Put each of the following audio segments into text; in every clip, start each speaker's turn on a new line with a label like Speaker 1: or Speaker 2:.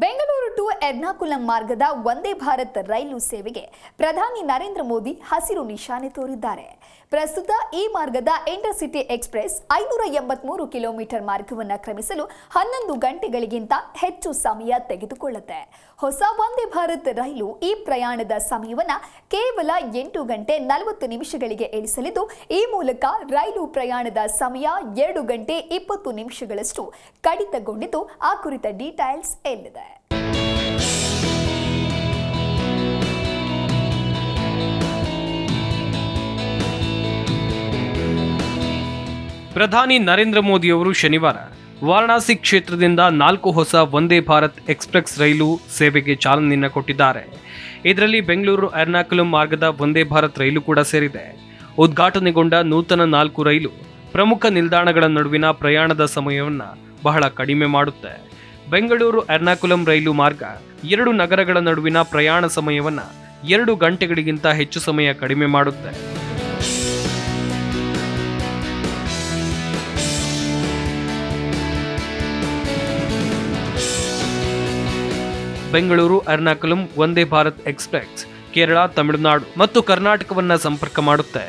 Speaker 1: Bengaluru to Ernakulam ಮಾರ್ಗದ ವಂದೇ ಭಾರತ್ ರೈಲು ಸೇವೆಗೆ ಪ್ರಧಾನಿ ನರೇಂದ್ರ ಮೋದಿ ಹಸಿರು ನಿಶಾನೆ ತೋರಿದ್ದಾರೆ. ಪ್ರಸ್ತುತ ಈ ಮಾರ್ಗದ ಇಂಟರ್ಸಿಟಿ ಎಕ್ಸ್ಪ್ರೆಸ್ ಐನೂರ ಎಂಬತ್ಮೂರು ಕಿಲೋಮೀಟರ್ ಮಾರ್ಗವನ್ನು ಕ್ರಮಿಸಲು ಹನ್ನೊಂದು ಗಂಟೆಗಳಿಗಿಂತ ಹೆಚ್ಚು ಸಮಯ ತೆಗೆದುಕೊಳ್ಳುತ್ತೆ. ಹೊಸ ವಂದೇ ಭಾರತ್ ರೈಲು ಈ ಪ್ರಯಾಣದ ಸಮಯವನ್ನು ಕೇವಲ ಎಂಟು ಗಂಟೆ ನಲವತ್ತು ನಿಮಿಷಗಳಿಗೆ ಇಳಿಸಲಿದ್ದು, ಈ ಮೂಲಕ ರೈಲು ಪ್ರಯಾಣದ ಸಮಯ ಎರಡು ಗಂಟೆ ಇಪ್ಪತ್ತು ನಿಮಿಷಗಳಷ್ಟು ಕಡಿತಗೊಂಡಿದ್ದು, ಆ ಕುರಿತ ಡೀಟೈಲ್ಸ್ ಎಲ್ಲಿದೆ?
Speaker 2: ಪ್ರಧಾನಿ ನರೇಂದ್ರ ಮೋದಿಯವರು ಶನಿವಾರ ವಾರಣಾಸಿ ಕ್ಷೇತ್ರದಿಂದ ನಾಲ್ಕು ಹೊಸ ವಂದೇ ಭಾರತ್ ಎಕ್ಸ್ಪ್ರೆಸ್ ರೈಲು ಸೇವೆಗೆ ಚಾಲನೆಯನ್ನು ಕೊಟ್ಟಿದ್ದಾರೆ. ಇದರಲ್ಲಿ ಬೆಂಗಳೂರು, ಎರ್ನಾಕುಲಂ ಮಾರ್ಗದ ವಂದೇ ಭಾರತ್ ರೈಲು ಕೂಡ ಸೇರಿದೆ. ಉದ್ಘಾಟನೆಗೊಂಡ ನೂತನ ನಾಲ್ಕು ರೈಲು ಪ್ರಮುಖ ನಿಲ್ದಾಣಗಳ ನಡುವಿನ ಪ್ರಯಾಣದ ಸಮಯವನ್ನು ಬಹಳ ಕಡಿಮೆ ಮಾಡುತ್ತೆ. ಬೆಂಗಳೂರು, ಎರ್ನಾಕುಲಂ ರೈಲು ಮಾರ್ಗ ಎರಡು ನಗರಗಳ ನಡುವಿನ ಪ್ರಯಾಣ ಸಮಯವನ್ನು ಎರಡು ಗಂಟೆಗಳಿಗಿಂತ ಹೆಚ್ಚು ಸಮಯ ಕಡಿಮೆ ಮಾಡುತ್ತೆ. ಬೆಂಗಳೂರು ಅರ್ನಾಕುಲಂ ವಂದೇ ಭಾರತ್ ಎಕ್ಸ್ಪ್ರೆಸ್, ಕೇರಳ, ತಮಿಳುನಾಡು ಮತ್ತು ಕರ್ನಾಟಕವನ್ನ ಸಂಪರ್ಕ ಮಾಡುತ್ತೆ.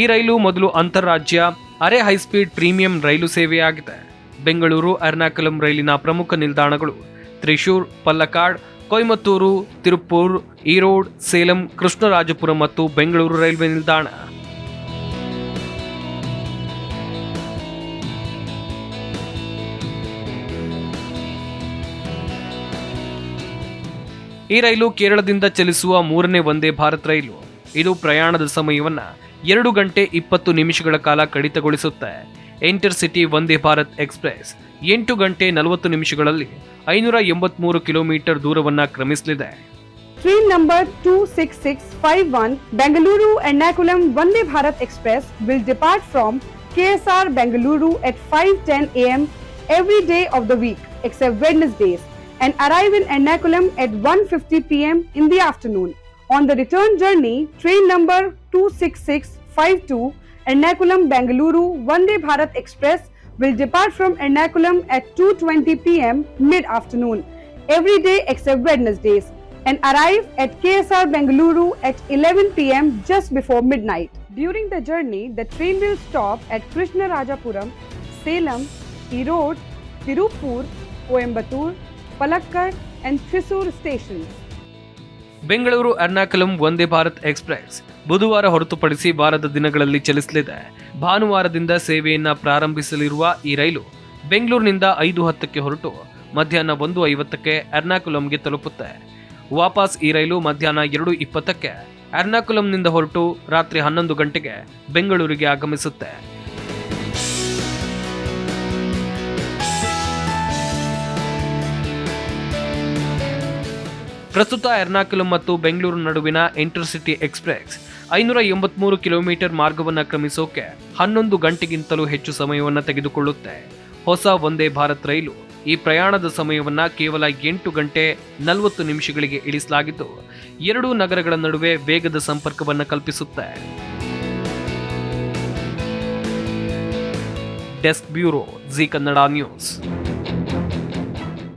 Speaker 2: ಈ ರೈಲು ಮೊದಲು ಅಂತಾರಾಜ್ಯ ಅರೆ ಹೈಸ್ಪೀಡ್ ಪ್ರೀಮಿಯಂ ರೈಲು ಸೇವೆಯಾಗಿದೆ. ಬೆಂಗಳೂರು ಅರ್ನಾಕುಲಂ ರೈಲಿನ ಪ್ರಮುಖ ನಿಲ್ದಾಣಗಳು ತ್ರಿಶೂರ್, ಪಲ್ಲಕಾಡ್, ಕೊಯಮತ್ತೂರು ತಿರುಪೂರ್ ಈರೋಡ್, ಸೇಲಂ, ಕೃಷ್ಣರಾಜಪುರ ಮತ್ತು ಬೆಂಗಳೂರು ರೈಲ್ವೆ ನಿಲ್ದಾಣ. ಈ ರೈಲು ಕೇರಳದಿಂದ ಚಲಿಸುವ ಮೂರನೇ ವಂದೇ ಭಾರತ್ ರೈಲು. ಇದು ಪ್ರಯಾಣದ ಸಮಯವನ್ನ ಎರಡು ಗಂಟೆ ಇಪ್ಪತ್ತು ನಿಮಿಷಗಳ ಕಾಲ ಕಡಿತಗೊಳಿಸುತ್ತೆ. Inter city Vande Bharat express ಎಂಟು ಗಂಟೆ ನಲವತ್ತು ನಿಮಿಷಗಳಲ್ಲಿ ಐನೂರ ಎಂಬತ್ಮೂರು ಕಿಲೋಮೀಟರ್ ದೂರವನ್ನ ಕ್ರಮಿಸಲಿದೆ.
Speaker 3: Train number two six six five one Bengaluru Ernakulam 26651 Bharat express will depart Express will depart from KSR Bengaluru at 5:10 am every day of the week, except Wednesdays. And arrive in Ernakulam at 1:50 pm in the afternoon. On the return journey, train number 26652 Ernakulam Bengaluru Vande Bharat Express will depart from Ernakulam at 2:20 pm mid-afternoon every day except Wednesdays and arrive at KSR Bengaluru at 11 pm just before midnight. During the journey, the train will stop at Krishna Rajapuram, Salem, Erode, Tirupur, Coimbatore, Palakkad, and Thrissur station
Speaker 2: Bengaluru Ernakulam Vande Bharat express ಬುಧವಾರ ಹೊರತುಪಡಿಸಿ ವಾರದ ದಿನಗಳಲ್ಲಿ ಚಲಿಸಲಿದೆ. ಭಾನುವಾರದಿಂದ ಸೇವೆಯನ್ನ ಪ್ರಾರಂಭಿಸಲಿರುವ ಈ ರೈಲು ಬೆಂಗಳೂರಿನಿಂದ ಐದು ಹತ್ತಕ್ಕೆ ಹೊರಟು ಮಧ್ಯಾಹ್ನ ಒಂದು ಐವತ್ತಕ್ಕೆ ಎರ್ನಾಕುಲಂಗೆ ತಲುಪುತ್ತೆ. ವಾಪಸ್ ಈ ರೈಲು ಮಧ್ಯಾಹ್ನ ಎರಡು ಇಪ್ಪತ್ತಕ್ಕೆ ಎರ್ನಾಕುಲಂನಿಂದ ಹೊರಟು ರಾತ್ರಿ ಹನ್ನೊಂದು ಗಂಟೆಗೆ ಬೆಂಗಳೂರಿಗೆ ಆಗಮಿಸುತ್ತೆ. ಪ್ರಸ್ತುತ ಎರ್ನಾಕುಲಂ ಮತ್ತು ಬೆಂಗಳೂರು ನಡುವಿನ ಇಂಟರ್ಸಿಟಿ ಎಕ್ಸ್ಪ್ರೆಸ್ ಐನೂರ ಎಂಬತ್ಮೂರು ಕಿಲೋಮೀಟರ್ ಮಾರ್ಗವನ್ನು ಕ್ರಮಿಸೋಕೆ ಹನ್ನೊಂದು ಗಂಟೆಗಿಂತಲೂ ಹೆಚ್ಚು ಸಮಯವನ್ನು ತೆಗೆದುಕೊಳ್ಳುತ್ತೆ. ಹೊಸ ವಂದೇ ಭಾರತ್ ರೈಲು ಈ ಪ್ರಯಾಣದ ಸಮಯವನ್ನು ಕೇವಲ ಎಂಟು ಗಂಟೆ ನಲವತ್ತು ನಿಮಿಷಗಳಿಗೆ ಇಳಿಸಲಾಗಿದ್ದು, ಎರಡೂ ನಗರಗಳ ನಡುವೆ ವೇಗದ ಸಂಪರ್ಕವನ್ನು ಕಲ್ಪಿಸುತ್ತೆ. Desk bureau Zee Kannada news.